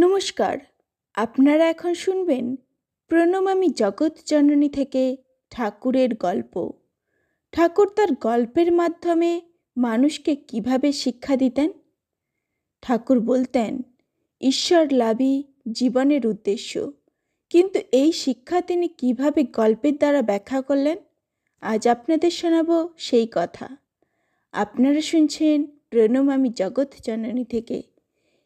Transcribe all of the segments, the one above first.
নমস্কার, আপনারা এখন শুনবেন প্রণমামী জগৎ জননী থেকে ঠাকুরের গল্প। ঠাকুর তার গল্পের মাধ্যমে মানুষকে কীভাবে শিক্ষা দিতেন? ঠাকুর বলতেন, ঈশ্বর লাভই জীবনের উদ্দেশ্য। কিন্তু এই শিক্ষা তিনি কীভাবে গল্পের দ্বারা ব্যাখ্যা করলেন? আজ আপনাদের শোনাব সেই কথা। আপনারা শুনছেন প্রণমামী জগৎ জননী থেকে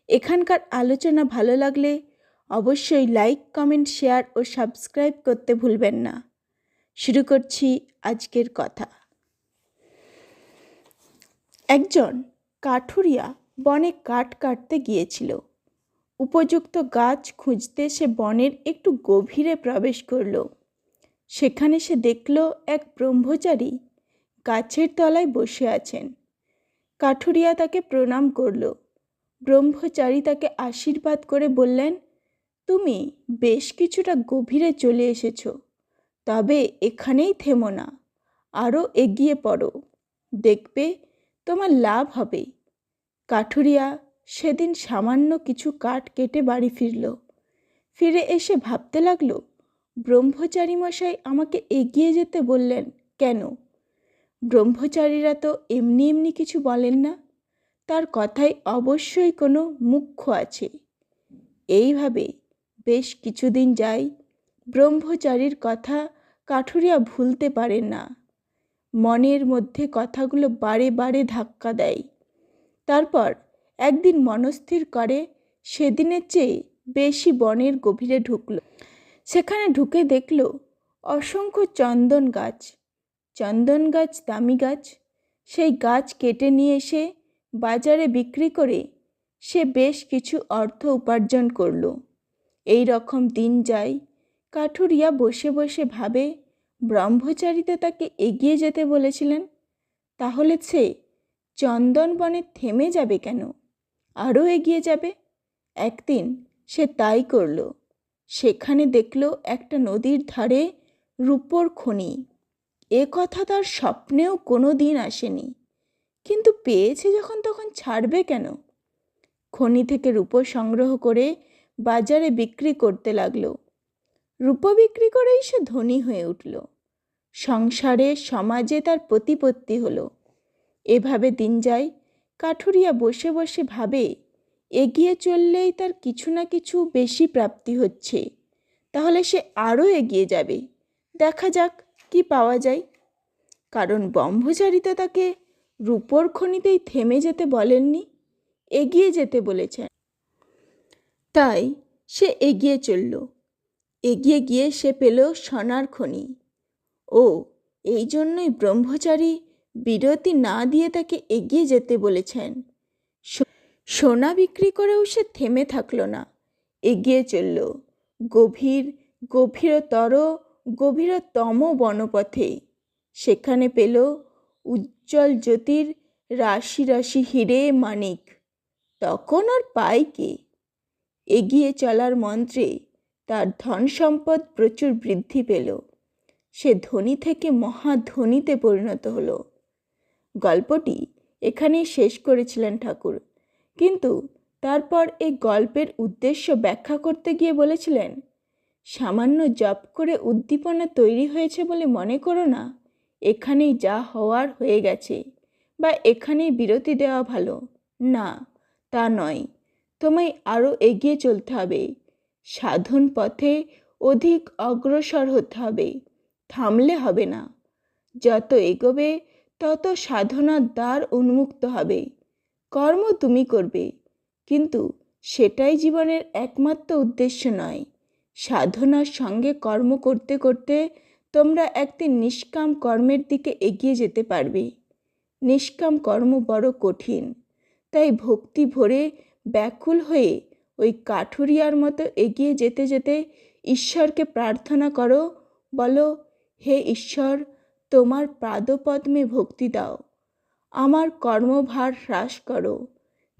এখানকার আলোচনা ভালো লাগলে অবশ্যই লাইক কমেন্ট শেয়ার ও সাবস্ক্রাইব করতে ভুলবেন না। শুরু করছি আজকের কথা। একজন কাঠুরিয়া বনে কাঠ কাটতে গিয়েছিল। উপযুক্ত গাছ খুঁজতে সে বনের একটু গভীরে প্রবেশ করল। সেখানে সে দেখল এক ব্রহ্মচারী গাছের তলায় বসে আছেন। কাঠুরিয়া তাকে প্রণাম করল। ব্রহ্মচারী তাকে আশীর্বাদ করে বললেন, তুমি বেশ কিছুটা গভীরে চলে এসেছ, তবে এখানেই থেমো না, আরও এগিয়ে পড়ো, দেখবে তোমার লাভ হবে। কাঠুরিয়া সেদিন সামান্য কিছু কাঠ কেটে বাড়ি ফিরল। ফিরে এসে ভাবতে লাগল, ব্রহ্মচারী মশাই আমাকে এগিয়ে যেতে বললেন কেন? ব্রহ্মচারীরা তো এমনি এমনি কিছু বলেন না। তার কথায় অবশ্যই কোনো মুখ্য আছে। এইভাবে বেশ কিছুদিন যায় ব্রহ্মচারীর কথা কাঠুরিয়া ভুলতে পারে না। মনের মধ্যে কথাগুলো বারে বারে ধাক্কা দেয়। তারপর একদিন মনস্থির করে সেদিনের চেয়ে বেশি বনের গভীরে ঢুকল। সেখানে ঢুকে দেখল অসংখ্য চন্দন গাছ চন্দন গাছ, দামি গাছ। সেই গাছ কেটে নিয়ে এসে বাজারে বিক্রি করে সে বেশ কিছু অর্থ উপার্জন করল। এই রকম দিন যায়, কাঠুরিয়া বসে বসে ভাবে, ব্রহ্মচারীতে তাকে এগিয়ে যেতে বলেছিলেন। তাহলে সে চন্দন বনে থেমে যাবে কেন? আরও এগিয়ে যাবে। একদিন সে তাই করল। সেখানে দেখল একটা নদীর ধারে রূপোর খনি। এ কথা তার স্বপ্নেও কোনো দিন আসেনি। কিন্তু পেয়েছে যখন তখন ছাড়বে কেন? খনি থেকে রূপো সংগ্রহ করে বাজারে বিক্রি করতে লাগল। রূপো বিক্রি করেই সে ধনী হয়ে উঠল। সংসারে, সমাজে তার প্রতিপত্তি হলো। এভাবে দিন যায়, কাঠুরিয়া বসে বসে ভাবে, এগিয়ে চললেই তার কিছু না কিছু বেশি প্রাপ্তি হচ্ছে। তাহলে সে আরও এগিয়ে যাবে। দেখা যাক কি পাওয়া যায়। কারণ ব্রহ্মচারিতা তাকে রূপোর খনিতেই থেমে যেতে বলেননি, এগিয়ে যেতে বলেছেন। তাই সে এগিয়ে চলল। এগিয়ে গিয়ে সে পেল সোনার খনি। ও, এই জন্যই ব্রহ্মচারী বিরতি না দিয়ে তাকে এগিয়ে যেতে বলেছেন। সোনা বিক্রি করেও সে থেমে থাকল না, এগিয়ে চলল। গভীর, গভীরতর, গভীরতম বনপথে। সেখানে পেল উজ্জ্বল জ্যোতির রাশি রাশি হিরে মানিক। তখন আর পায় কে? এগিয়ে চলার মন্ত্রে তার ধন সম্পদ প্রচুর বৃদ্ধি পেল। সে ধনী থেকে মহা মহাধনীতে পরিণত হলো। গল্পটি এখানেই শেষ করেছিলেন ঠাকুর। কিন্তু তারপর এই গল্পের উদ্দেশ্য ব্যাখ্যা করতে গিয়ে বলেছিলেন, সামান্য জপ করে উদ্দীপনা তৈরি হয়েছে বলে মনে করো না? এখানেই যা হওয়ার হয়ে গেছে বা এখানেই বিরতি দেওয়া ভালো। না, তা নয়। তোমায় আরও এগিয়ে চলতে হবে। সাধন পথে অধিক অগ্রসর হতে হবে। থামলে হবে না। যত এগোবে, তত সাধনার দ্বার উন্মুক্ত হবে। কর্ম তুমি করবে। কিন্তু সেটাই জীবনের একমাত্র উদ্দেশ্য নয়। সাধনার সঙ্গে কর্ম করতে করতে তোমরা একদিন নিষ্কাম কর্মের দিকে এগিয়ে যেতে পারবে। নিষ্কাম কর্ম বড় কঠিন। তাই ভক্তি ভরে ব্যাকুল হয়ে ওই কাঠুরিয়ার মতো এগিয়ে যেতে যেতে ঈশ্বরকে প্রার্থনা করো, বলো, হে ঈশ্বর, তোমার পাদপদ্মে ভক্তি দাও। আমার কর্মভার হ্রাস করো।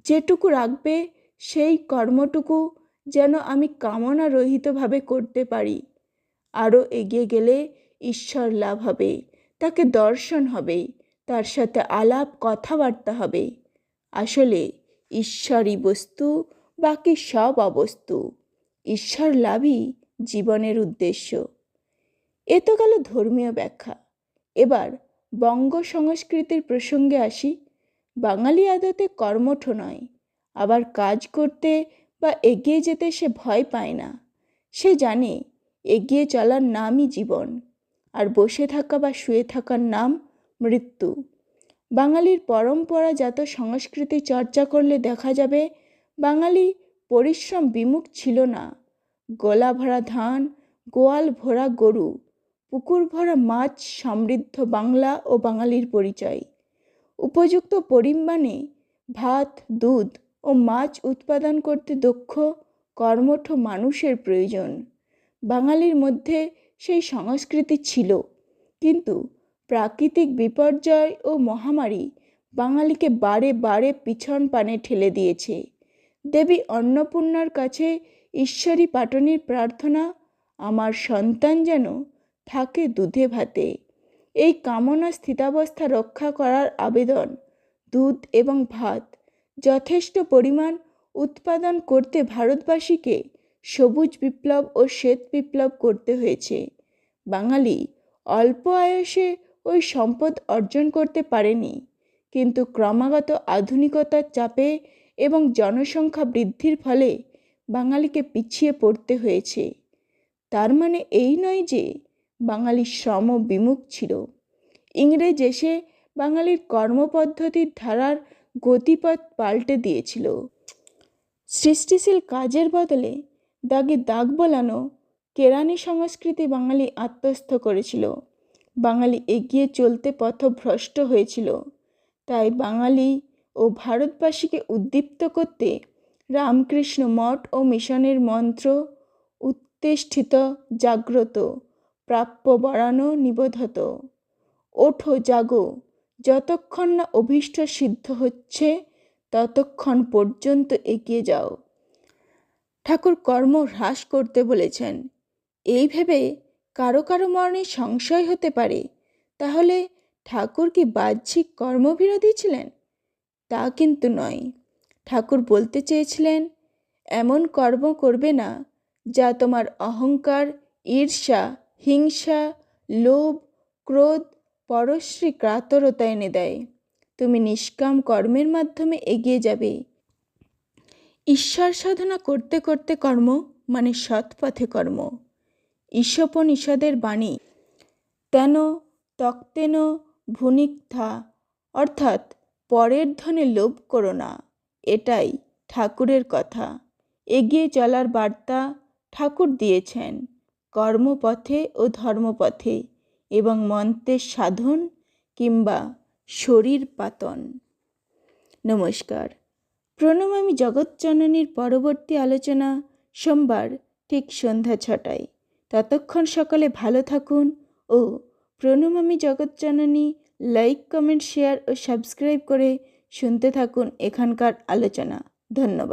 যেটুকু রাখবে, সেই কর্মটুকু যেন আমি কামনা রহিতভাবে করতে পারি। আরও এগিয়ে গেলে ঈশ্বর লাভ হবে, তাকে দর্শন হবে, তার সাথে আলাপ কথাবার্তা হবে। আসলে ঈশ্বরই বস্তু, বাকি সব অবস্তু। ঈশ্বর লাভই জীবনের উদ্দেশ্য। এ তো গেল ধর্মীয় ব্যাখ্যা। এবার বঙ্গ সংস্কৃতির প্রসঙ্গে আসি। বাঙালি আদতে কর্মঠ নয়, আবার কাজ করতে বা এগিয়ে যেতে সে ভয় পায় না। সে জানে, এগিয়ে চলার নামই জীবন। আর বসে থাকা বা শুয়ে থাকার নাম মৃত্যু। বাঙালির পরম্পরাজাত সংস্কৃতি চর্চা করলে দেখা যাবে, বাঙালি পরিশ্রম বিমুখ ছিল না। গলা ভরা ধান, গোয়াল ভরা গরু, পুকুর ভরা মাছ সমৃদ্ধ বাংলা ও বাঙালির পরিচয়। উপযুক্ত পরিমাণে ভাত, দুধ ও মাছ উৎপাদন করতে দক্ষ, কর্মঠ মানুষের প্রয়োজন। বাঙালির মধ্যে সেই সংস্কৃতি ছিল। কিন্তু প্রাকৃতিক বিপর্যয় ও মহামারী বাঙালিকে বারে বারে পিছন পানে ঠেলে দিয়েছে। দেবী অন্নপূর্ণার কাছে ঈশ্বরী পাটনির প্রার্থনা, আমার সন্তান যেন থাকে দুধে ভাতে। এই কামনা স্থিতাবস্থা রক্ষা করার আবেদন, দুধ এবং ভাত যথেষ্ট পরিমাণ উৎপাদন করতে ভারতবাসীকে সবুজ বিপ্লব ও শ্বেত বিপ্লব করতে হয়েছে। বাঙালি অল্প আয়সে ওই সম্পদ অর্জন করতে পারেনি, কিন্তু ক্রমাগত আধুনিকতার চাপে এবং জনসংখ্যা বৃদ্ধির ফলে বাঙালিকে পিছিয়ে পড়তে হয়েছে। তার মানে এই নয় যে বাঙালি শ্রম বিমুখ ছিল। ইংরেজ এসে বাঙালির কর্মপদ্ধতির ধারার গতিপথ পাল্টে দিয়েছিল। সৃষ্টিশীল কাজের বদলে দাগে দাগ বোলানো, কেরানি সংস্কৃতি বাঙালি আত্মস্থ করেছিল। বাঙালি এগিয়ে চলতে পথভ্রষ্ট হয়েছিল। তাই বাঙালি ও ভারতবাসীকে উদ্দীপ্ত করতে রামকৃষ্ণ মঠ ও মিশনের মন্ত্র উত্তেষ্ঠিত জাগ্রত, প্রাপ্য বাড়ানো নিবোধত ওঠো জাগো, যতক্ষণ না অভীষ্ট সিদ্ধ হচ্ছে, ততক্ষণ পর্যন্ত এগিয়ে যাও। ঠাকুর কর্ম হ্রাস করতে বলেছেন। এই ভেবে কারও কারও মনে সংশয় হতে পারে। তাহলে ঠাকুর কি বাহ্যিক কর্মবিরোধী ছিলেন? তা কিন্তু নয়। ঠাকুর বলতে চেয়েছিলেন, এমন কর্ম করবে না যা তোমার অহংকার, ঈর্ষা, হিংসা, লোভ, ক্রোধ, পরশ্রী কাতরতা এনে দেয়। তুমি নিষ্কাম কর্মের মাধ্যমে এগিয়ে যাবে। ঈশ্বর সাধনা করতে করতে কর্ম মানে সৎ পথে কর্ম। ঈশোপনিষদের বাণী, তেন তক্তেন ভুনিক্থা অর্থাৎ পরের ধনে লোভ করো না, এটাই ঠাকুরের কথা। এগিয়ে চলার বার্তা ঠাকুর দিয়েছেন, কর্মপথে ও ধর্মপথে, এবং মন্ত্রের সাধন কিংবা শরীর পাতন। নমস্কার। প্রণমামী জগৎজননীর পরবর্তী আলোচনা সোমবার ঠিক সন্ধ্যা ছটায়। ততক্ষণ সকালে ভালো থাকুন ও প্রণমামী জগৎজননী লাইক, কমেন্ট, শেয়ার ও সাবস্ক্রাইব করে শুনতে থাকুন এখানকার আলোচনা। ধন্যবাদ।